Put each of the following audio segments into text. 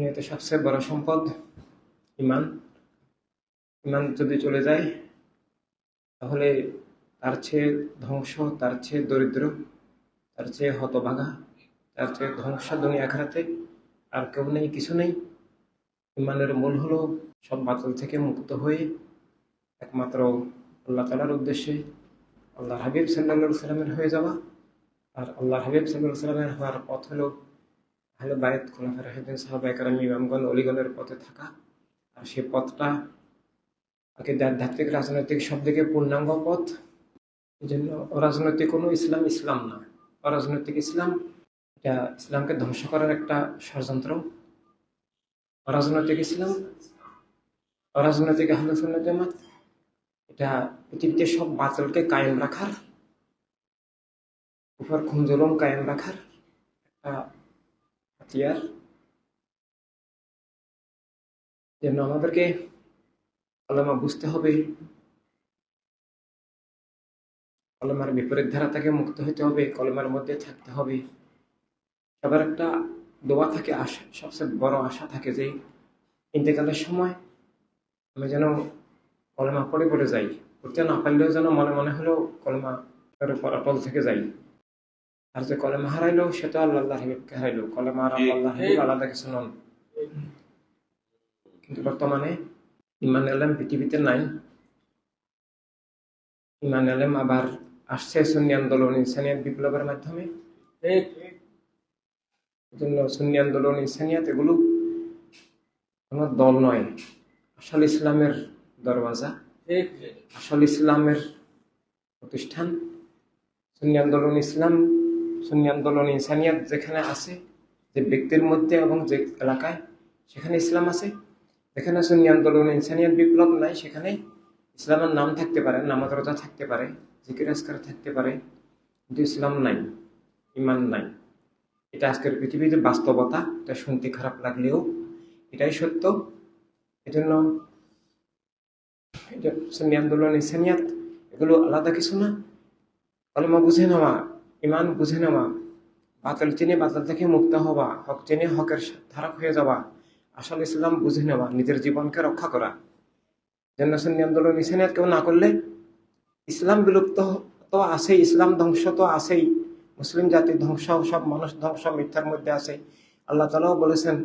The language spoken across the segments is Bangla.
দুনিয়াতে সবচেয়ে বড় সম্পদ ইমান ইমান যদি চলে যায়, তাহলে তার চেয়ে ধ্বংস, তার চেয়ে দরিদ্র, তার চেয়ে হতভাগা, তার চেয়ে ধ্বংস দুনিয়া আখড়াতে আর কেউ নেই, কিছু নেই। ইমানের মূল হলো সব বাতিল থেকে মুক্ত হয়ে একমাত্র আল্লাহ তালার উদ্দেশ্যে আল্লাহ হাবিব সাল্লা সাল্লামের হয়ে যাওয়া। আর আল্লাহ হাবিব সাল্লাহ সাল্লামের হওয়ার পথ হলো আহলে বায়ত খোলাফা রাহিদিন সাহাবা একরাম ইমামগণ অলিগণের পথে থাকা। আর সেই পথটা আধ্যাত্মিক রাজনৈতিক সব দিকে পূর্ণাঙ্গ পথ। এই জন্য অরাজনৈতিক কোনো ইসলাম ইসলাম না। অরাজনৈতিক ইসলাম, এটা ইসলামকে ধ্বংস করার একটা ষড়যন্ত্র। অরাজনৈতিক ইসলাম, অরাজনৈতিক আহলুসুল জামাত, এটা পৃথিবীতে সব বাতিলকে কায়েম রাখার, উপর খুঞ্জলম কায়েম রাখার একটা হাতিয়ার যেন আমাদেরকে কলমা বুঝতে হবে। কলমার বিপরীত ধারা থেকে মুক্ত হতে হবে, কলমার মধ্যে থাকতে হবে। সবার একটা দোয়া থাকে, আশা, সবচেয়ে বড় আশা থাকে যে ইন্তেকালের সময় আমি যেন কলমা পড়ে পড়ে যাই। পড়তে না পারলেও যেন মনে মনে হলেও কলমা অটল থেকে যাই। আর যে কলেমা হারাইলো সেটা আল্লাহ আল্লাহ হাবিবকে হারাইলো। কলেমা আর আল্লাহ হাবিব আলাদা কিছু নন কিন্তু বর্তমানে ইমান এলেম পৃথিবীতে নাই। ইমান এলেম আবার আসছে সুন্নি আন্দোলন ইনসানিয়াত বিপ্লবের মাধ্যমে। জন্য সুন্নি আন্দোলন ইনসানিয়াত এগুলো কোনো দল নয়। আসল ইসলামের দরওয়াজা। আসল ইসলামের প্রতিষ্ঠান। সুন্নি আন্দোলন ইসলাম সুন্নি আন্দোলন, ইনসানিয়াত যেখানে আছে, যে ব্যক্তির মধ্যে এবং যে এলাকায়, সেখানে ইসলাম আছে। যেখানে সুন্নি আন্দোলন, ইনসানিয়াত বিপ্লব নাই, সেখানে ইসলামের নাম থাকতে পারে, নামাজ রোজা থাকতে পারে, জিকির আসকার থাকতে পারে, কিন্তু ইসলাম নাই ইমান নাই। এটা আজকের পৃথিবীতে বাস্তবতা, এটা শুনতে খারাপ লাগলেও এটাই সত্য। এজন্য এটা সুন্নি আন্দোলন, ইনসানিয়াত, এগুলো আলাদা কিছু না। কলমা বুঝে নেওয়া ইমান বুঝে নেওয়া, বাতিল চিনে বাতিল থেকে মুক্ত হওয়া, হক চিনে হকের ধারক হয়ে যাওয়া, আসল ইসলাম বুঝে নেওয়া, নিজের জীবনকে রক্ষা করা। সুন্নি আন্দোলন ইসলামিয়াত কেউ না করলে ইসলাম বিলুপ্ত তো আছেই, ইসলাম ধ্বংস তো আছেই, মুসলিম জাতির ধ্বংস, সব মানুষ ধ্বংস, মিথ্যার মধ্যে আছে। আল্লাহ তালাও বলেছেন,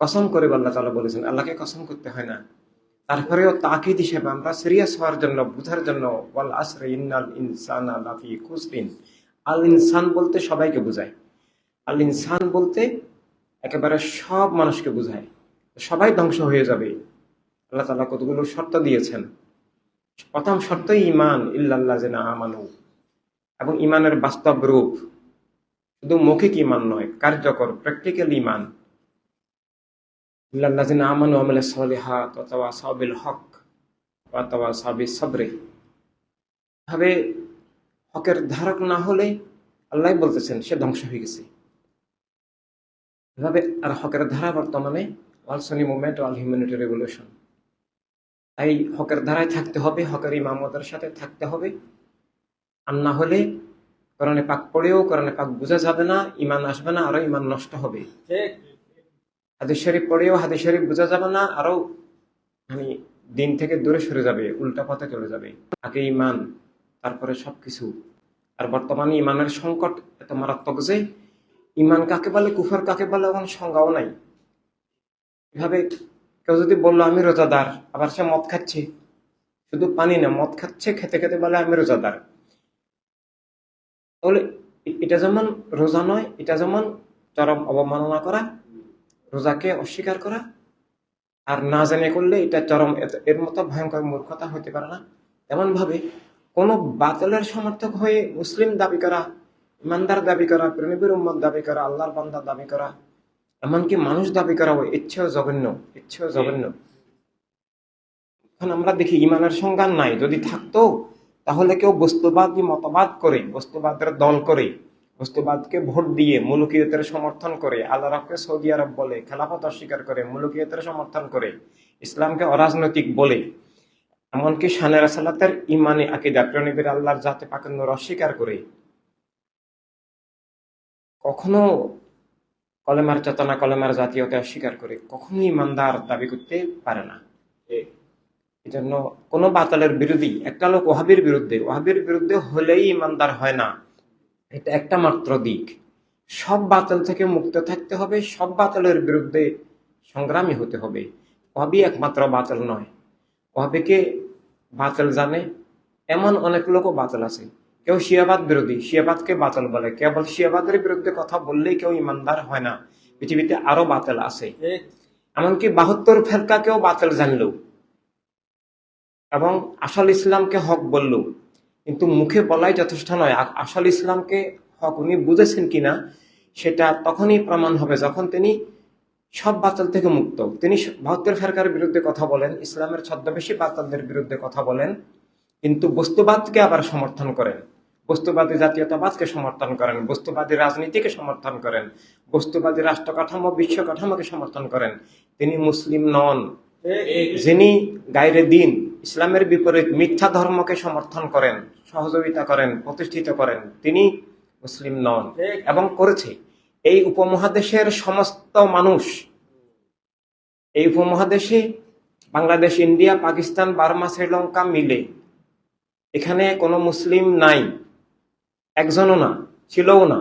কসম করে আল্লাহ তালা বলেছেন, আল্লাহকে কসম করতে হয় না। তারপরেও তাকিদ হিসেবে আমরা সিরিয়াস হওয়ার জন্য, বুঝার জন্য, ওয়াল আসরে ইন্নাল ইনসান আলাফি খুসরিন। আল ইনসান বলতে সবাইকে বোঝায়। আল ইনসান বলতে একেবারে সব মানুষকে বোঝায়। সবাই ধ্বংস হয়ে যাবে। আল্লাহ তালা কতগুলো শর্ত দিয়েছেন। প্রথম শর্তই ইমান ইল্লাল্লাহ যে না আমানু। এবং ইমানের বাস্তব রূপ। শুধু মৌখিক ইমান নয়, কার্যকর প্র্যাকটিক্যাল ইমান ইল্লাল্লাহ আমানু আমলে সলিহা তথা সাবিল হক অথবা সাবি সবরে। ভাবে হকের ধারক না হলে আল্লাহ বলতেছেন, সে ধ্বংস হয়ে গেছে। এভাবে আর হকের ধারা বর্তমানে world Sunni movement, world humanity regulation. তাই হকের ধারায় থাকতে হবে, হকের ইমামতের সাথে থাকতে হবে। আর না হলে কোরআনে পাক পড়েও, কোরআনে পাক বোঝা যাবে না, ইমান আসবে না আরও ইমান নষ্ট হবে। হাদিস শরীফ পড়েও হাদিস শরীফ বোঝা যাবে না আরও মানে দিন থেকে দূরে সরে যাবে, উল্টা পথে চলে যাবে। আগে ইমান তারপরে সবকিছু। আর বর্তমানে ইমানের সংকট এত মারাত্মক যে ইমান কাকে বলে, কুফার কাকে বলে এখন সংজ্ঞাও নাই। এভাবে কেউ যদি বলল, আমি রোজাদার আবার সে মদ খাচ্ছে। শুধু পানি না, মদ খাচ্ছে, খেতে খেতে বলে, আমি রোজাদার তাহলে এটা যেমন রোজা নয়, এটা যেমন চরম অবমাননা করা, রোজাকে অস্বীকার করা, আর না জেনে করলে এটা চরম এর মতো ভয়ঙ্কর মূর্খতা হতে পারে না। এমন ভাবে কোনো বাতলের সমর্থক হয়ে মুসলিম দাবি করা, ইমানদার দাবি করা প্রেমিবের উম্মত দাবি করা, আল্লাহর বান্দা দাবি করা, এমনকি মানুষ দাবি করা হয়, ইচ্ছেও জঘন্য ইচ্ছেও জঘন্য। এখন আমরা দেখি ইমানের সংজ্ঞান নাই, যদি থাকতো, তাহলে কেউ বস্তুবাদী মতবাদ করে, বস্তুবাদের দল করে, বস্তুবাদকে ভোট দিয়ে মুলুকিয়তের সমর্থন করে আল্লাহ সৌদি আরব বলে, খেলাফত অস্বীকার করে, মুলুকিয়তের সমর্থন করে, ইসলামকে অরাজনৈতিক বলে এমনকি শানের সালাতের ইমানে আকিদা প্রণীবের আল্লাহর জাতে পাকান্নর অস্বীকার করে কখনো কলেমার চেতনা, কলেমার জাতীয়তা অস্বীকার করে কখনোই ইমানদার দাবি করতে পারে না। এই জন্য কোনো বাতালের বিরোধী, একটা লোক ওহাবির বিরুদ্ধে ওহাবির বিরুদ্ধে হলেই ইমানদার হয় না। এটা একটা মাত্র দিক। সব বাতাল থেকে মুক্ত থাকতে হবে, সব বাতালের বিরুদ্ধে সংগ্রামী হতে হবে। ওহাবি একমাত্র বাতাল নয়। ওহাবিকে বাতাল জানে। এমন অনেক লোকও বাতাল আছে। কেউ শিয়াবাদ বিরোধী, শিয়াবাদকে বাতাল বলে। কেবল শিয়াবাদের বিরুদ্ধে কথা বললেই কেউ ইমানদার হয় না। পৃথিবীতে আরও বাতাল আছে। এমনকি বাহাত্তর ফেরকা ফেরকাকেও বাতাল জানলেও এবং আসল ইসলামকে হক বলল। কিন্তু মুখে বলাই যথেষ্ট নয়। আসল ইসলামকে হক উনি বুঝেছেন কিনা, সেটা তখনই প্রমাণ হবে যখন তিনি সব বাতিল থেকে মুক্ত। তিনি বাহাত্তর ফেরকার বিরুদ্ধে কথা বলেন, ইসলামের ছদ্মবেশী বাতিলদের বিরুদ্ধে কথা বলেন, কিন্তু বস্তুবাদকে আবার সমর্থন করেন। বস্তুবাদী জাতীয়তাবাদকে সমর্থন করেন, বস্তুবাদী রাজনীতিকে সমর্থন করেন, বস্তুবাদী রাষ্ট্র কাঠামো, বিশ্ব কাঠামোকে সমর্থন করেন। তিনি মুসলিম নন। যিনি গাইরে দিন, ইসলামের বিপরীত মিথ্যা ধর্মকে সমর্থন করেন, সহযোগিতা করেন, প্রতিষ্ঠিত করেন, তিনি মুসলিম নন এবং করেছে। এই উপমহাদেশের সমস্ত মানুষ, এই উপমহাদেশে বাংলাদেশ, ইন্ডিয়া, পাকিস্তান, বার্মা, শ্রীলঙ্কা মিলে, এখানে কোনো মুসলিম নাই, একজনও না, ছিলও না,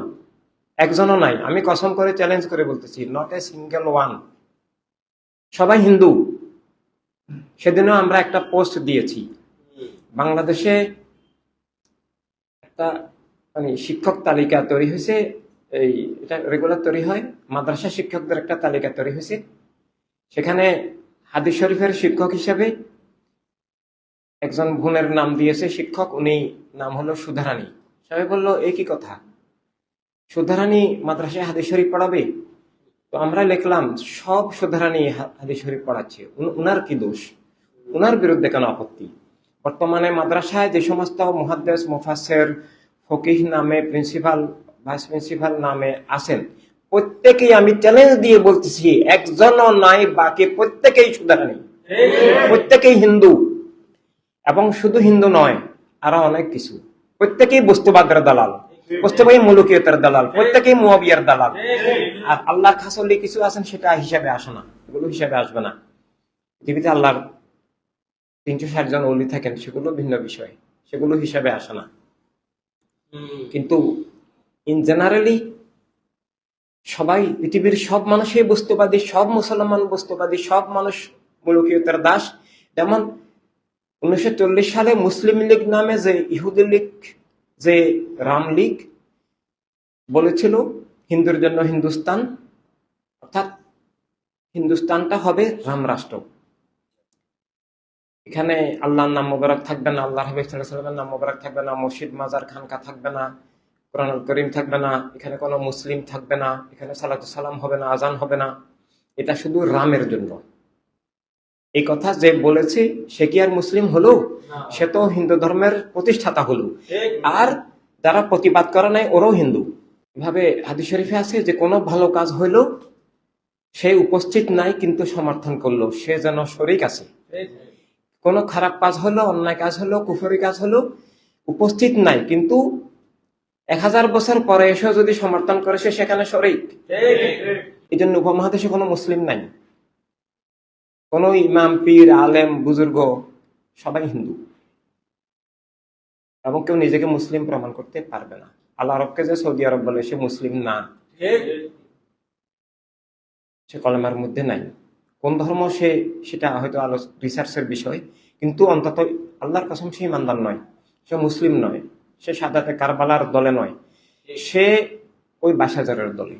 একজনও নাই। আমি কসম করে চ্যালেঞ্জ করে বলতেছি নট এ সিঙ্গেল ওয়ান সবাই হিন্দু। সেদিনও আমরা একটা পোস্ট দিয়েছি। বাংলাদেশে একটা মানে শিক্ষক তালিকা তৈরি হয়েছে এই, এটা রেগুলার তৈরি হয়। মাদ্রাসা শিক্ষকদের একটা তালিকা তৈরি হয়েছে। সেখানে হাদিস শরীফের শিক্ষক হিসেবে একজন বোনের নাম দিয়েছে শিক্ষক, উনি নাম হলো সুধারানী। সবাই বলল এই কি কথা? সুধারানী মাদ্রাসায় হাদিস শরীফ পড়াবে? তো আমরা লিখলাম, সব সুধারানী হাদিস শরীফ পড়াচ্ছে। উন- উনার কি দোষ? উনার বিরুদ্ধে কেন আপত্তি? বর্তমানে মাদ্রাসায় যে সমস্ত মুহাদ্দেস মুফাসের ফকিহ নামে প্রিন্সিপাল ভাইস প্রিন্সিপাল নামে আছেন। প্রত্যেকেই আমি চ্যালেঞ্জ দিয়ে বলতেছি একজনও নাই বাকি প্রত্যেকেই সুধারানী। প্রত্যেকেই হিন্দু। এবং শুধু হিন্দু নয় আরও অনেক কিছু। প্রত্যেকেই বস্তুবাদের দালাল প্রত্যেকেই মুলুকিয়তের দালাল প্রত্যেকেই মুয়াবিয়ার দালাল। আর আল্লাহর খাসল্লি কিছু আছেন সেটা হিসাবে আসে না এগুলো হিসাবে আসবে না। পৃথিবীতে আল্লাহর তিনশো ষাট জন অলি থাকেন সেগুলো ভিন্ন বিষয় সেগুলো হিসাবে আসে না। কিন্তু ইন জেনারেলি সবাই পৃথিবীর সব মানুষই বস্তুবাদী, সব মুসলমান বস্তুবাদী, সব মানুষ মুলুকিয়তের দাস। যেমন উনিশশো চল্লিশ সালে মুসলিম লীগ নামে যে ইহুদি লীগ, যে রাম লীগ বলেছিল, হিন্দুর জন্য হিন্দুস্তান অর্থাৎ হিন্দুস্তানটা হবে রাম রাষ্ট্র। এখানে আল্লাহর নাম মোবারক থাকবে না আল্লাহ হাবিব সাল্লাহ সাল্লামের নাম মোবারক থাকবে না মসজিদ মাজার খানকা থাকবে না। কোরআন করিম থাকবে না এখানে কোনো মুসলিম থাকবে না এখানে সালাতু সালাম হবে না আজান হবে না। এটা শুধু রামের জন্য। এই কথা যে বলেছে সে কি আর মুসলিম হলো? সে তো হিন্দু ধর্মের প্রতিষ্ঠাতা হলো। আর যারা প্রতিবাদ করে নাই ওরাও হিন্দু। এভাবে হাদিস শরীফে আছে যে কোনো ভালো কাজ হইল সে উপস্থিত নাই কিন্তু সমর্থন করল। সে যেন শরিক আছে। কোনো খারাপ কাজ হলো অন্যায় কাজ হলো কুফরি কাজ হলো উপস্থিত নাই কিন্তু এক হাজার বছর পরে এসেও যদি সমর্থন করে, সে সেখানে শরিক। এই জন্য উপমহাদেশে কোনো মুসলিম নাই। কোন ইমাম, পীর, আলেম, বুজুর্গ, সবাই হিন্দু। এবং কেউ নিজেকে মুসলিম প্রমাণ করতে পারবে না। আল্লাহ আরবকে যে সৌদি আরব বলে, সে মুসলিম না। সে কলমের মধ্যে নাই। কোন ধর্ম সে, সেটা হয়তো আলো রিসার্চের বিষয়। কিন্তু অন্তত আল্লাহর কসম সে ইমানদার নয়। সে মুসলিম নয়। সে সাদাতে কারবালার দলে নয়, সে ওই বাসাজারের দলে।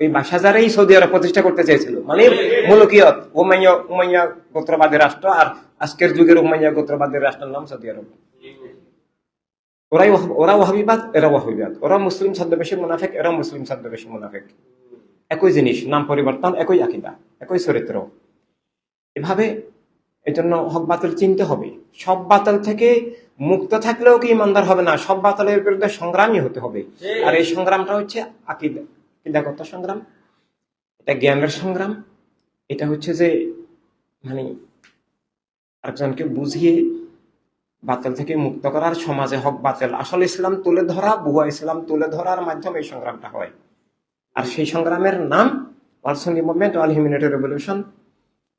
ওই বাসাজারেই সৌদি আরব প্রতিষ্ঠা করতে চেয়েছিল। মানে মুলকিয়ত, উমাইয়া উমাইয়া গোত্রবাদী রাষ্ট্র আর আজকের যুগের উমাইয়া গোত্রবাদী রাষ্ট্রের নাম সৌদি আরব। ওরাই ওরা ওয়াহাবিবাদ, এরা ওরা মুসলিম ছদ্মবেশী মুনাফেক, এরা মুসলিম ছদ্মবেশী মুনাফেক। একই জিনিস, নাম পরিবর্তন, একই আকিদা, একই চরিত্র। এভাবে এই জন্য হক বাতিল চিনতে হবে। সব বাতিল থেকে মুক্ত থাকলেও কি ইমানদার হবে না? সব বাতিলের বিরুদ্ধে সংগ্রামই হতে হবে। আর এই সংগ্রামটা হচ্ছে আকিদা আকিদাগত সংগ্রাম। এটা জ্ঞানের সংগ্রাম। এটা হচ্ছে যে মানে আরেকজনকে বুঝিয়ে বাতিল থেকে মুক্ত করার সমাজে হক বাতিল। আসল ইসলাম তুলে ধরা বুয়া ইসলাম তুলে ধরার মাধ্যমে এই সংগ্রামটা হয়। আর সেই সংগ্রামের নাম ওয়ার্ল্ড সঙ্গী মুভমেন্ট ওয়ার্ল্ড হিউম্যানিটি রেভলিউশন।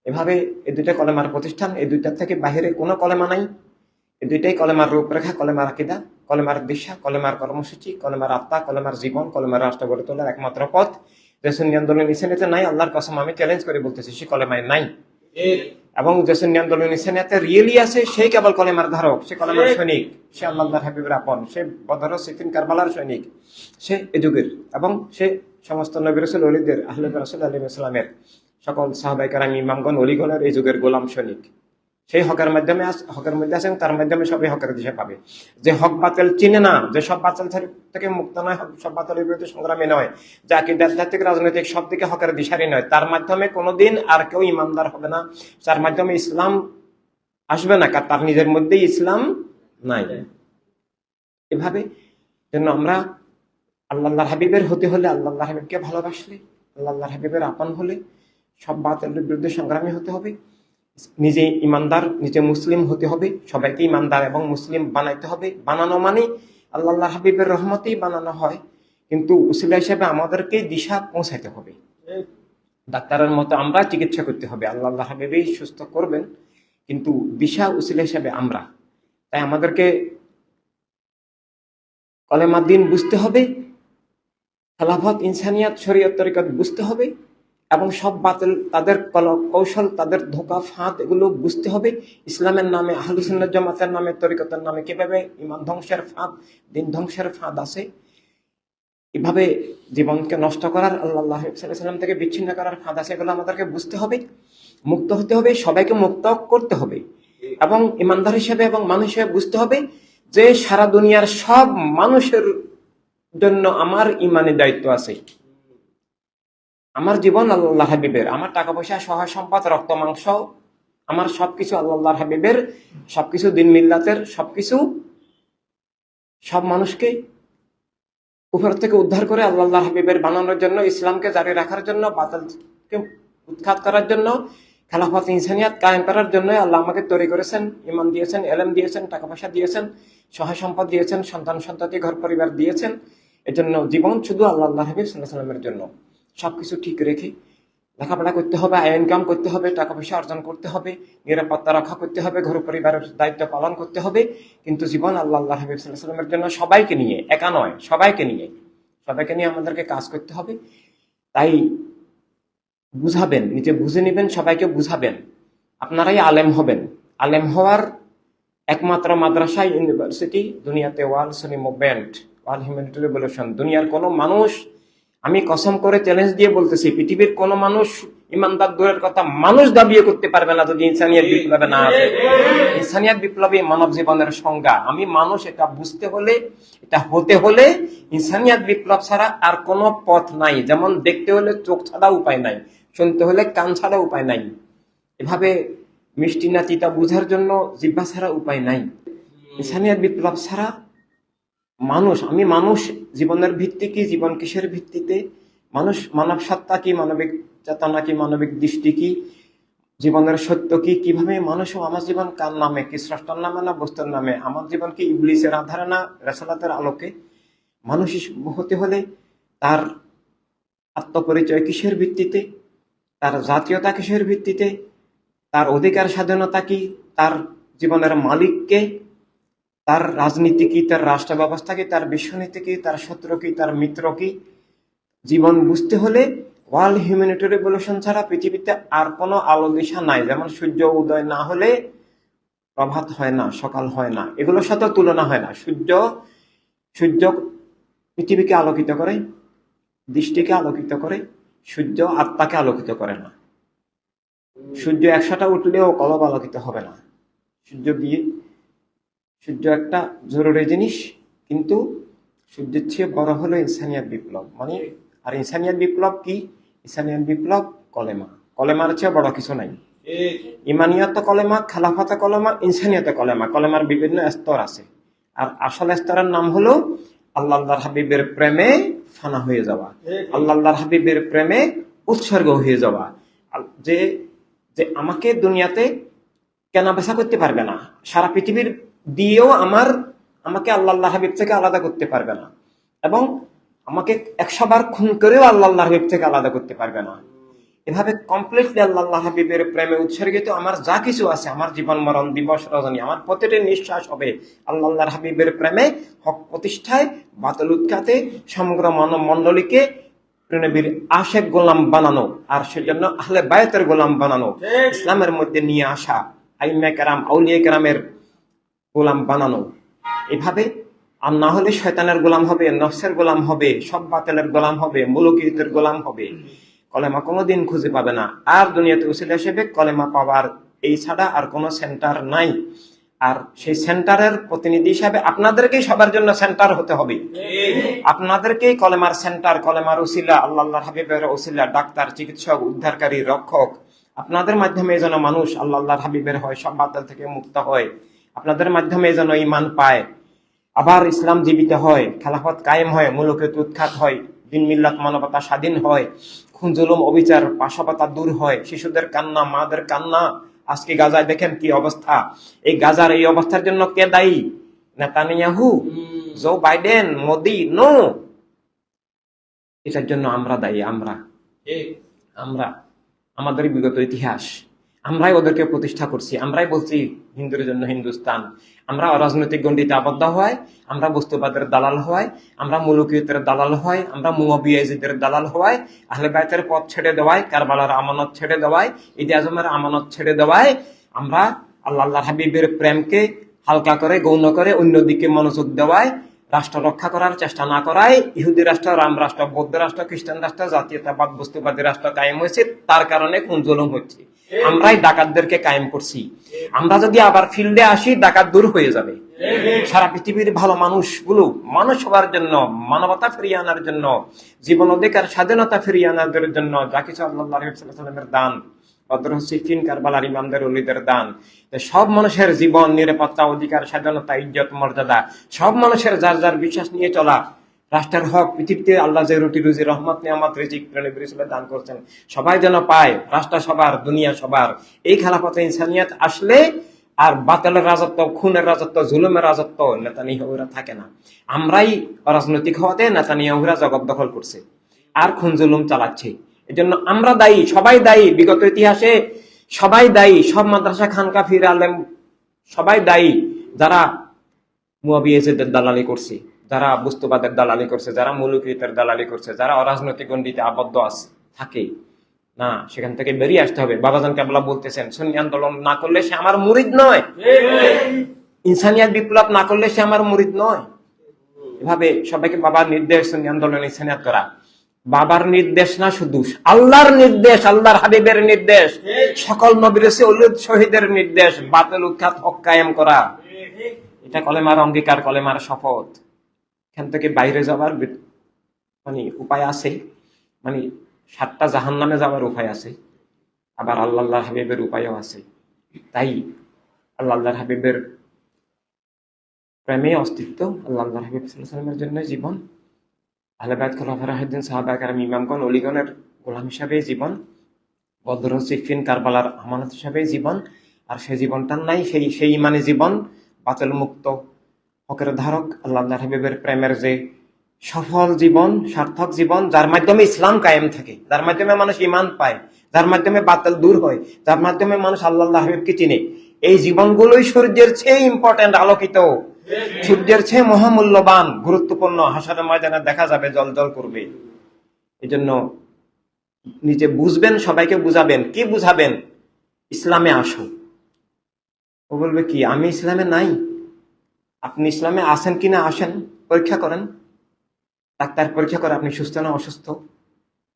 এভাবে এই দুইটা কলেমার প্রতিষ্ঠান এই দুইটার থেকে বাহিরে কোনো কলেমা নাই। এই দুইটাই কলেমার রূপরেখা কলেমার আকিদা কলেমার দিশা কলেমার কর্মসূচি কলেমার আত্মা কলেমার জীবন কলেমার রাষ্ট্র গড়ে তোলার একমাত্র পথ। যে সুন্নি আন্দোলন ইসেনিতে নাই আল্লাহর কসম আমি চ্যালেঞ্জ করে বলতেছি সে কলেমায় নাই। এবং যে সুন্নি আন্দোলন ইসেনিয়াতে রিয়েলি আছে সেই কেবল কলেমার ধারক সে কলেমার সৈনিক সে আল্লাহ হাবিবের আপন সে বদর সিফিন কারবালার সৈনিক সে এ যুগের এবং সে সমস্ত নবী রসুল অলিদের আহলে রসুল আলী ইসলামের সকল সাহবাইকার আমি ইমামগণ অলিগণের এই যুগের গোলাম সৈনিক। সেই হকের মাধ্যমে হকের মধ্যে আছেন, তার মাধ্যমে সবাই হকের দিশা পাবে। যে হক বাতিল চিনে না, যে সব বাতিল থেকে- মুক্ত নয় সব বাতিলের বিরুদ্ধে সংগ্রামী নয়, যা কি আধ্যাত্মিক, রাজনৈতিক সব দিকে হকের দিশারি নয়, তার মাধ্যমে কোনোদিন আর কেউ ইমানদার হবে না তার মাধ্যমে ইসলাম আসবে না, কারণ তার নিজের মধ্যেই ইসলাম নাই। এভাবে জন্য আমরা আল্লাহ হাবিবের হতে হলে আল্লাহ হাবিবকে ভালোবাসলে আল্লাহ হাবিবের আপন হলে সব বাতিলের বিরুদ্ধে সংগ্রামী হতে হবে। নিজে ইমানদার, নিজে মুসলিম হতে হবে, সবাইকে ইমানদার এবং মুসলিম বানাইতে হবে। বানানো মানে আল্লাহ হাবিবের রহমতেই বানানো হয়, কিন্তু উসিলা হিসেবে আমাদেরকে দিশা পৌঁছাইতে হবে। ডাক্তারের মতো আমরা চিকিৎসা করতে হবে, আল্লাহ হাবিবেই সুস্থ করবেন, কিন্তু দিশা উসিলা হিসেবে আমরা। তাই আমাদেরকে কলেমা দিন বুঝতে হবে, খেলাফত, ইনসানিয়াত, শরীয়ত, তরিকত বুঝতে হবে এবং সব বাতিল, তাদের কৌশল, তাদের ধোকা, ফাঁদ, এগুলো বুঝতে হবে ইসলামের নামে আহলুসুন্নাত জামাতের নামে, তরিকতের নামে, কীভাবে ইমান ধ্বংসের ফাঁদ, দিন ধ্বংসের ফাঁদ আছে। এভাবে জীবনকে নষ্ট করার, আল্লাহ সাল্লাম থেকে বিচ্ছিন্ন করার ফাঁদ আছে, এগুলো আমাদেরকে বুঝতে হবে, মুক্ত হতে হবে, সবাইকে মুক্ত করতে হবে এবং ইমানদার হিসেবে এবং মানুষ হিসেবে বুঝতে হবে যে সারা দুনিয়ার সব মানুষের জন্য আমার ইমানের দায়িত্ব আছে। আমার জীবন আল্লাহ হাবিবের। আমার টাকা পয়সা সহায় সম্পদ রক্ত, মাংস, আমার সবকিছু আল্লাহ হাবিবের। সবকিছু দিন মিল্লাতের, সবকিছু সব মানুষকে উপর থেকে উদ্ধার করে আল্লাহ হাবিবের বানানোর জন্য, ইসলামকে জারি রাখার জন্য, বাতিলকে উৎখাত করার জন্য, খেলাফত, ইনসানিয়াত কায়েম করার জন্য আল্লাহ আমাকে তৈরি করেছেন, ইমান দিয়েছেন, এলেম দিয়েছেন টাকা পয়সা দিয়েছেন সহায় সম্পদ দিয়েছেন সন্তান সন্ততি ঘর পরিবার দিয়েছেন। এজন্য জীবন শুধু আল্লাহ হাবিব সাল্লাহ সাল্লামের জন্য। সবকিছু ঠিক রেখে লেখাপড়া করতে হবে, আয় ইনকাম করতে হবে, টাকা পয়সা অর্জন করতে হবে, নিরাপত্তা রক্ষা করতে হবে, ঘর পরিবারের দায়িত্ব পালন করতে হবে। কিন্তু জীবন আল্লাহ আল্লাহ হাবিব সাল্লাহ সাল্লামের জন্য সবাইকে নিয়ে, একা নয়, সবাইকে নিয়ে সবাইকে নিয়ে আমাদেরকে কাজ করতে হবে। তাই বুঝাবেন, নিজে বুঝে নেবেন, সবাইকে বুঝাবেন। আপনারাই আলেম হবেন। আলেম হওয়ার একমাত্র মাদ্রাসা ইউনিভার্সিটি, দুনিয়াতে world Sunni movement world humanity revolution. দুনিয়ার কোনো মানুষ আমি কসম করে চ্যালেঞ্জ দিয়ে বলতেছি, পৃথিবীর কোনো মানুষ ইমানদার দূরের কথা মানুষ দাবিয়ে করতে পারবে না যদি ইনসানিয়াত বিপ্লবে না আসে। ইনসানিয়াত বিপ্লবী মানব জীবনের সংজ্ঞা। আমি মানুষ, এটা বুঝতে হলে, এটা হতে হলে ইনসানিয়াত বিপ্লব ছাড়া আর কোনো পথ নাই। যেমন দেখতে হলে চোখ ছাড়া উপায় নাই, শুনতে হলে কান ছাড়া উপায় নাই। এভাবে মিষ্টি না তিতা বুঝার জন্য জিব্বা ছাড়া উপায় নাই। ইনসানিয়াত বিপ্লব ছাড়া মানুষ, আমি মানুষ, জীবনের ভিত্তি কি, জীবন কিসের ভিত্তিতে? মানুষ মানব সত্তা কি, মানবিক চেতনা কি, মানবিক দৃষ্টি কি? জীবনের সত্য কি, কীভাবে মানুষ আমার জীবন কার নামে, কি স্রষ্টার নামে না বস্তুর নামে? আমার জীবন কি ইবলিসের আধারে না রেসালাতের আলোকে? মানুষ হতে হলে তার আত্মপরিচয় কিসের ভিত্তিতে? তার জাতীয়তা কিসের ভিত্তিতে? তার অধিকার স্বাধীনতা কি? তার জীবনের মালিককে তার রাজনীতি কি, তার রাষ্ট্র ব্যবস্থা কি, তার বিশ্বনীতি কি, তার শত্রু কি, তার মিত্র কি? জীবন বুঝতে হলে ওয়ার্ল্ড হিউম্যানিটি রেভলিউশন ছাড়া পৃথিবীতে আর কোনো আলো দিশা নাই। যেমন সূর্য উদয় না হলে প্রভাত হয় না, সকাল হয় না। এগুলোর সাথে তুলনা হয় না। সূর্য সূর্য পৃথিবীকে আলোকিত করে, দৃষ্টিকে আলোকিত করে, সূর্য আত্মাকে আলোকিত করে না। সূর্য একশোটা উঠলেও কলব আলোকিত হবে না। সূর্য দিয়ে সূর্য একটা জরুরি জিনিস, কিন্তু সূর্যের চেয়ে বড় হলো ইনসানিয়াত বিপ্লব। মানে আর ইনসানিয়াত বিপ্লব কি? ইনসানিয়াত বিপ্লব কলেমা। কলেমার চেয়ে বড় কিছু নাই। ইমানিয়াত কলেমা, খেলাফত কলেমা, ইনসানিয়ত কলেমা, কলেমার বিভিন্ন স্তর আছে। আর আসল স্তরের নাম হলো আল্লাহ হাবিবের প্রেমে ফানা হয়ে যাওয়া। আল্লাহ হাবিবের প্রেমে উৎসর্গ হয়ে যাওয়া। যে যে আমাকে দুনিয়াতে কেনা বেচা করতে পারবে না, সারা পৃথিবীর দিয়েও আমার আমাকে আল্লাহ হাবিব থেকে আলাদা করতে পারবে না। এবং আমাকে একশো বার খুন করেও আল্লাহ আল্লাহ হাবিব থেকে আলাদা করতে পারবে না। এভাবে কমপ্লিটলি আল্লাহ আল্লাহ হাবিবের প্রেমে উৎসর্গিত আমার যা কিছু আছে আমার জীবন মরণ দিবস রজনী আমার প্রতিটি নিঃশ্বাস হবে আল্লাহ আল্লাহর হাবিবের প্রেমে হক প্রতিষ্ঠায় বাতল উৎখাতে সমগ্র মানব মণ্ডলীকে নবীর আশেক গোলাম বানানো আর সেজন্য আহলে বায়তের গোলাম বানানো ইসলামের মধ্যে নিয়ে আসা আইমা কেরাম আউলিয়া কেরামের গোলাম বানানো। এভাবে, আর না হলে শয়তানের গোলাম হবে, নফসের গোলাম হবে, সব বাতেলের গোলাম হবে মুলুকিয়তের গোলাম হবে। কলেমা কোনোদিন খুঁজে পাবে না। আর দুনিয়াতে উসিলা হিসেবে কলেমা পাওয়ার এই ছাড়া আর কোনো সেন্টার নাই। আর সেই সেন্টারের প্রতিনিধি হিসাবে আপনাদেরকেই সবার জন্য সেন্টার হতে হবে। আপনাদেরকেই কলেমার সেন্টার, কলেমার উসিলা আল্লাহ হাবিবের উসিলা, ডাক্তার, চিকিৎসক, উদ্ধারকারী, রক্ষক। আপনাদের মাধ্যমে যেন মানুষ আল্লাহ হাবিবের হয়, সব বাতিল থেকে মুক্ত হয়। আপনাদের মাধ্যমে যেন ইমান পায়। আবার ইসলাম জীবিত হয় খেলাফত কায়েম হয় মুলুকে উৎখাত হয় দিন মিল্লাত মানবতা স্বাধীন হয় খুন জুলুম অবিচার পাশাপাতা দূর হয় শিশুদের কান্না মাদের কান্না। আজকে গাজায় দেখেন কি অবস্থা। এই গাজার এই অবস্থার জন্য কে দায়ী? Netanyahu Joe Biden Modi no. এটার জন্য আমরা দায়ী আমরা। আমরা আমাদের বিগত ইতিহাস। আমরাই ওদেরকে প্রতিষ্ঠা করছি, আমরাই বলছি হিন্দুর জন্য হিন্দুস্তান। আমরা অরাজনৈতিক গণ্ডিতে আবদ্ধ হয় আমরা বস্তুবাদের দালাল হয় আমরা মুলুকিয়তের দালাল হয় আমরা মুয়াবিয়াজিদের দালাল হয় আহলে বাইতের পথ ছেড়ে দেওয়ায় কারবালার আমানত ছেড়ে দেওয়ায় ঈদে আজমের আমানত ছেড়ে দেওয়ায় আমরা আল্লাহ আল্লাহ হাবিবের প্রেমকে হালকা করে, গৌণ করে, অন্যদিকে মনোযোগ দেওয়ায় রাষ্ট্র রক্ষা করার চেষ্টা না করায় ইহুদি রাষ্ট্র, রাম রাষ্ট্র, বৌদ্ধ রাষ্ট্র, খ্রিস্টান রাষ্ট্র, জাতীয়তাবাদ, বস্তুবাদী রাষ্ট্র কায়েম হয়েছে, তার কারণে কোন জুলুম হচ্ছে। আমরাই ডাকাতদেরকে কায়েম করছি। আমরা যদি আবার ফিল্ডে আসি, ডাকাত দূর হয়ে যাবে। সারা পৃথিবীর ভালো মানুষগুলো মানুষ হওয়ার জন্য, মানবতা ফিরিয়ে আনার জন্য, জীবন অধিকার, স্বাধীনতা ফিরিয়ে আনার জন্য যা কিছু আল্লাহ সাল্লামের দান ভদ্র সিফিন কারবালার ইমামদের অলিদের দান। সব মানুষের জীবন, নিরাপত্তা, অধিকার, স্বাধীনতা, ইজ্জত, মর্যাদা, সব মানুষের যার যার বিশ্বাস নিয়ে চলা রাষ্ট্রের হক, পৃথিবীতে আল্লাহ রুটি রুজি, রহমত, নিয়ামত, রিজিক, প্রেরণে বিরসুলের দান করছেন। সবাই যেন পায়, রাষ্ট্র সবার, দুনিয়া সবার। এই খেলাফতে ইনসানিয়াত আসলে আর বাতেলের রাজত্ব, খুনের রাজত্ব, জুলুমের রাজত্ব, নেতানিয়াহুরা থাকে না। আমরাই অরাজনৈতিক হওয়াতে নেতানিয়াহুরা জগৎ দখল করছে। আর খুন, জুলুম চালাচ্ছে। এজন্য আমরা দায়ী, সবাই দায়ী। বিগত ইতিহাসে সবাই দায়ী। সব মাদ্রাসা খানকা ফির আলেম, সবাই দায়ী। যারা মুয়াবিয়াজেদের দালালি করছে। যারা বস্তুবাদের দালালি করছে, যারা মুলুকিয়তের দালালি করছে, যারা অরাজনৈতিক গণ্ডিতে আবদ্ধ আছে থাকে, না, সেখান থেকে বেরিয়ে আসতে হবে। বাবাজান কাবলা বলতেছেন, সুন্নি আন্দোলন না করলে সে আমার মুরিদ নয়। ইনসানিয়াত বিপ্লব না করলে সে আমার মুরিদ নয়। এভাবে সবাইকে বাবার নির্দেশ, সুন্নি আন্দোলন ইনসানিয়াত করা। বাবার নির্দেশ না শুধু, আল্লাহর নির্দেশ, আল্লাহর হাবিবের নির্দেশ, সকল নবীর শহীদের নির্দেশ, বাতিল উৎখাত হক কায়েম করা। এটা কলেমার অঙ্গীকার, কলেমার শপথ। এখান থেকে বাইরে যাবার মানে উপায় আছে মানে সাতটা জাহান নামে যাওয়ার উপায় আছে আবার আল্লাহ হাবিবের উপায়ও আছে তাই আল্লাহ হাবিবের প্রেমে অস্তিত্ব আল্লাহ হাবিব ওয়াসাল্লামের জন্য জীবন। আহলেবাদ খোলাফা রাহিদ্দিন সাহাবা কারাম ইমামগণ, অলিগণের গোলাম হিসাবে জীবন। বদর, সিফিন, কারবালার আমানত হিসাবে জীবন। আর সেই জীবনটার নাই, সেই সেই মানে জীবন। বাতিল মুক্ত হকের ধারক, আল্লাহ হাবিবের প্রেমের যে সফল জীবন, সার্থক জীবন, যার মাধ্যমে ইসলাম কায়েম থাকে, যার মাধ্যমে মানুষ ইমান পায়, যার মাধ্যমে বাতিল দূর হয়, যার মাধ্যমে মানুষ আল্লাহ হাবিবকে চিনে। এই জীবনগুলোই সূর্যের চেয়ে ইম্পর্টেন্ট আলোকিত, সূর্যের চেয়ে মহামূল্যবান, গুরুত্বপূর্ণ হাসারের ময়দানে দেখা যাবে, জল জল করবে। এই জন্য নিজে বুঝবেন, সবাইকে বুঝাবেন, কি বুঝাবেন? ইসলামে আসো ও বলবে কি, আমি ইসলামে নাই? আপনি ইসলামে আসেন কিনা আসেন, পরীক্ষা করেন। ডাক্তার পরীক্ষা করে আপনি সুস্থ না অসুস্থ?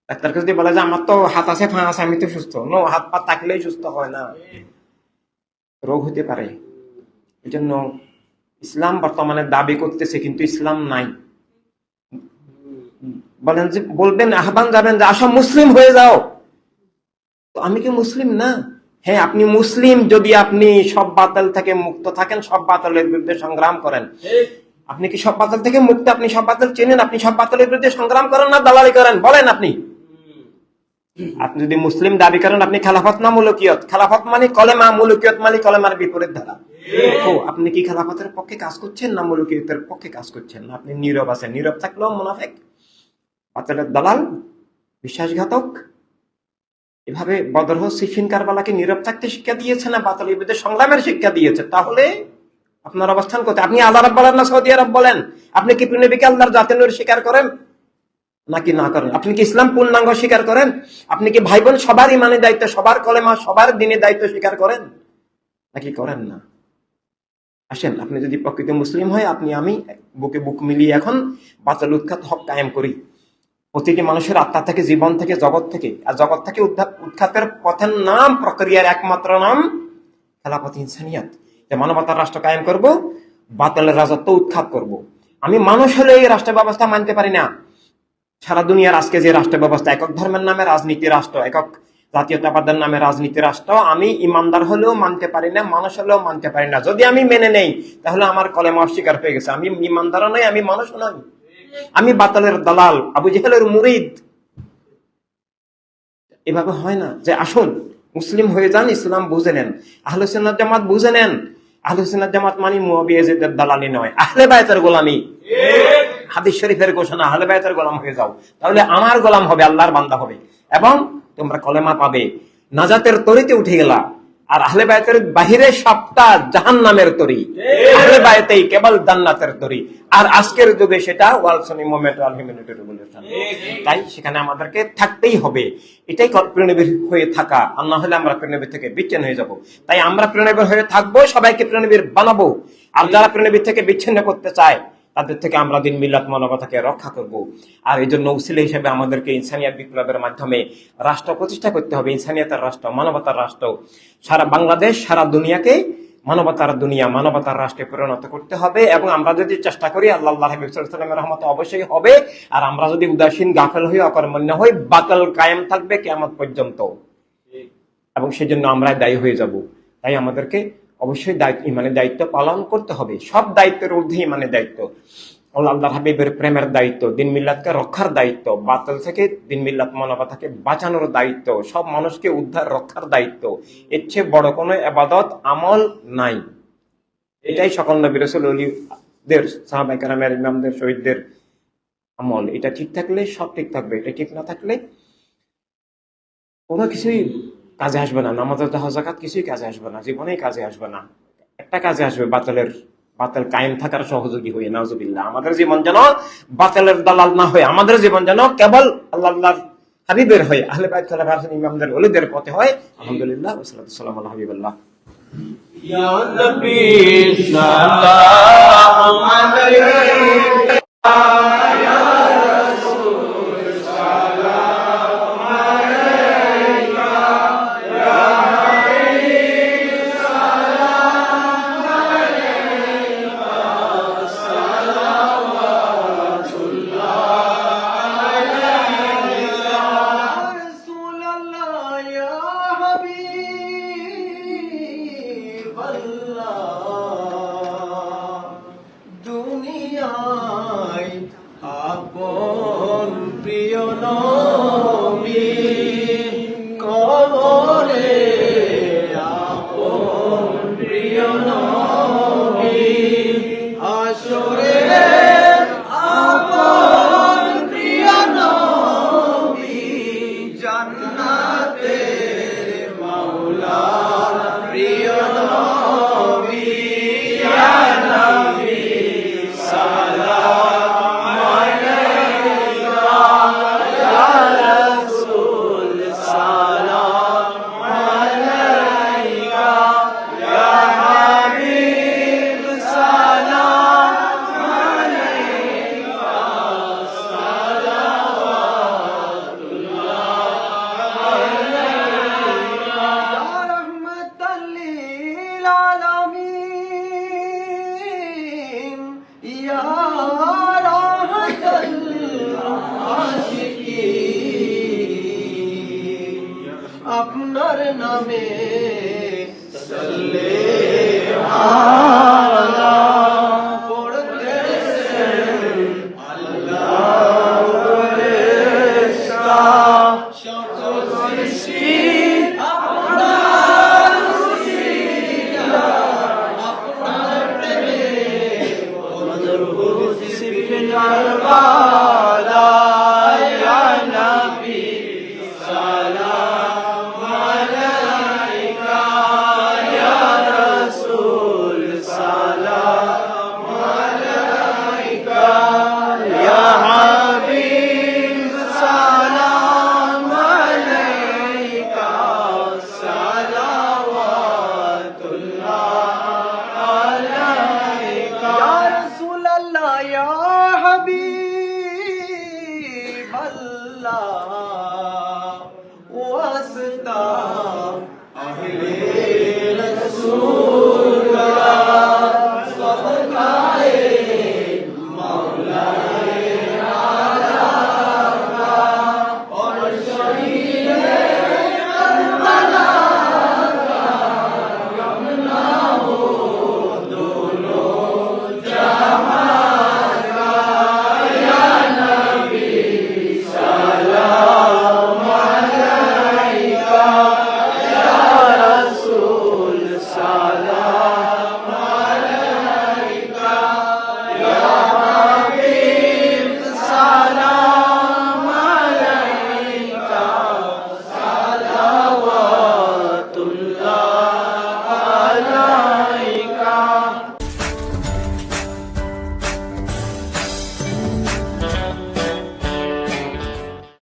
ডাক্তারকে যদি বলে যে, আমার তো হাত আছে ফা আছে, আমি তো সুস্থ। নো হাত পা থাকলেই সুস্থ হয় না। রোগ হতে পারে। এই জন্য ইসলাম বর্তমানে দাবি করতেছে, কিন্তু ইসলাম নাই। বলেন যে, বলবেন, আহ্বান যাবেন যে, আসো, মুসলিম হয়ে যাও। তো আমি কি মুসলিম না? হ্যাঁ আপনি মুসলিম যদি আপনি সব বাতাল থেকে মুক্ত থাকেন সব বাতালের বিরুদ্ধে সংগ্রাম করেন। আপনি কি সব বাতাল থেকে মুক্ত আপনি সব বাতিল চেনেন আপনি সব বাতালের বিরুদ্ধে সংগ্রাম করেন না দালালি করেন? বলেন আপনি। আপনি যদি মুসলিম দাবি করেন আপনি খেলাফত না মুলকিয়ত? খেলাফত মানে কলেমা মুলকিয়ত মানে কলেমার বিপরীত ধারা। ও আপনি কি খেলাফতের পক্ষে কাজ করছেন না মুলকিয়তের পক্ষে কাজ করছেন? না আপনি নীরব আছেন। নীরব থাকলেও মুনাফেক। বাতিলের দালাল বিশ্বাসঘাতক এভাবে বদরহ সিফিন কারবালাকে নীরব থাকতে শিক্ষা দিয়েছে না বাতিল বিরুদ্ধে সংগ্রামের শিক্ষা দিয়েছে? তাহলে আপনার অবস্থান কোথায়? আপনি আল্লাহ রব বলেন না সৌদি আরব বলেন, আপনি কি নবীকে আল্লাহর জাতের নূর স্বীকার করেন? নাকি না করেন? আপনি কি ইসলাম পূর্ণাঙ্গ স্বীকার করেন? আপনি কি ভাই বোন সবার ইমানের দায়িত্ব, সবার কলেমা, সবার দিনের দায়িত্ব স্বীকার করেন? নাকি করেন না? আসেন, আপনি যদি প্রকৃত মুসলিম হয়, আপনি আমি বুকে বুক মিলিয়ে এখন বাতাল উৎখাত হক কায়েম করি। প্রতিটি মানুষের আত্মা থেকে, জীবন থেকে, জগৎ থেকে। আর জগৎ থেকে উৎখাতের পথের নাম, প্রক্রিয়ার একমাত্র নাম খেলাপথ ইনসানিয়াত। যে মানবতার রাষ্ট্র কায়েম করব, বাতালের রাজত্ব উৎখাত করব। আমি মানুষ হলে এই রাষ্ট্র ব্যবস্থা মানতে পারি না। সারা দুনিয়ার আজকে যে রাষ্ট্র ব্যবস্থা, একক ধর্মের নামে রাজনীতি রাষ্ট্র, একক জাতীয়তাবাদের নামে রাজনীতি রাষ্ট্র, আমি ইমানদার হলেও মানতে পারি না, মানুষ হলেও মানতে পারি না। যদি আমি মেনে নেই, তাহলে আমার কলেমা অস্বীকার হয়ে গেছে। আমি ইমানদারও নই, আমি মানুষও নই। আমি বাতালের দালাল, আবু জেহেলের মুরিদ। এভাবে হয় না যে আসুন, মুসলিম হয়ে যান, ইসলাম বুঝে নেন। আহলে জামাত বুঝে নেন। আহলে জামাত মানে মুয়াবিয়াজিদের দালালি নয়, আহলে বায়তের গোলামি। হাদিস শরীফের ঘোষণা, আহলে বায়তের গোলাম হয়ে যাও। তাহলে আমার গোলাম হবে, আল্লাহর বান্দা হবে। এবং তোমরা কলেমা পাবে। নাজাতের তরিতে উঠে গেলা। আর আহলে বায়তের বাহিরে সবটা জাহান নামের তরি। আহলে বায়তেই কেবল জান্নাতের তরি। আর আজকের যুগে সেটা world Sunni moment world humanity revolution তাই সেখানে আমাদেরকে থাকতেই হবে। এটাই প্রেরণবীর হয়ে থাকা। আর না হলে আমরা প্রেরণবীর থেকে বিচ্ছিন্ন হয়ে যাব। তাই আমরা প্রেরণবীর হয়ে থাকব, সবাইকে প্রেরণবীর বানাবো। আর যারা প্রেরণবীর থেকে বিচ্ছিন্ন করতে চায় তাদের থেকে আমরা দিন মিলাত মানবতাকে রক্ষা করব। আর এই জন্য উসিলে হিসেবে আমাদেরকে ইনসানিয়াত বিপ্লবের মাধ্যমে রাষ্ট্র প্রতিষ্ঠা করতে হবে। ইনসানিয়াতের রাষ্ট্র মানবতার রাষ্ট্র। সারা বাংলাদেশ সারা দুনিয়াকে মানবতার দুনিয়া মানবতার রাষ্ট্রে পরিণত করতে হবে এবং আমরা যদি চেষ্টা করি আল্লাহ হাবিবের রহমত অবশ্যই হবে। আর আমরা যদি উদাসীন গাফেল হই অকর্মণ্য হই বাতাল কায়েম থাকবে কেমন পর্যন্ত। এবং সেজন্য আমরা দায়ী হয়ে যাব। তাই আমাদেরকে অবশ্যই দায়িত্ব, ইমানের দায়িত্ব পালন করতে হবে। সব দায়িত্বের ঊর্ধ্বে ইমানের দায়িত্ব। আল্লাহ হাবিবের প্রেমের দায়িত্ব, দিন মিল্লাতকে রক্ষার দায়িত্ব, বাতিল থেকে দিন মিল্লাত মানবতাকে বাঁচানোর দায়িত্ব, সব মানুষকে উদ্ধার, রক্ষার দায়িত্ব। এর চেয়ে বড় কোনো আবাদত, আমল নাই। এটাই সকল নবী রসুল অলিদের সাহাবাইকারামের ইমামদের, শহীদদের আমল। এটা ঠিক থাকলে সব ঠিক থাকবে, এটা ঠিক না থাকলে কোনো কিছুই কাজে আসবে না নামাজ জাকাত কিছুই কাজে আসবে না জীবনেই কাজে আসবে না একটা কাজে আসবে বাতিলের বাতিল কায়েম থাকার সহযোগী হয়ে নাজুবিল্লাহ আমাদের জীবন যেন বাতিলের দালাল না হয়ে আমাদের জীবন যেন কেবল আল্লাহ আল্লাহর হাবিবের হয়ে আহলে বাইত সালাফ হাসান ইমামদের ওলিদের পথে হয় আলহামদুলিল্লাহ ওয়াসসালাতু ওয়াসসালামু আলা হাবিবিল্লাহ يا نبي سلام عليك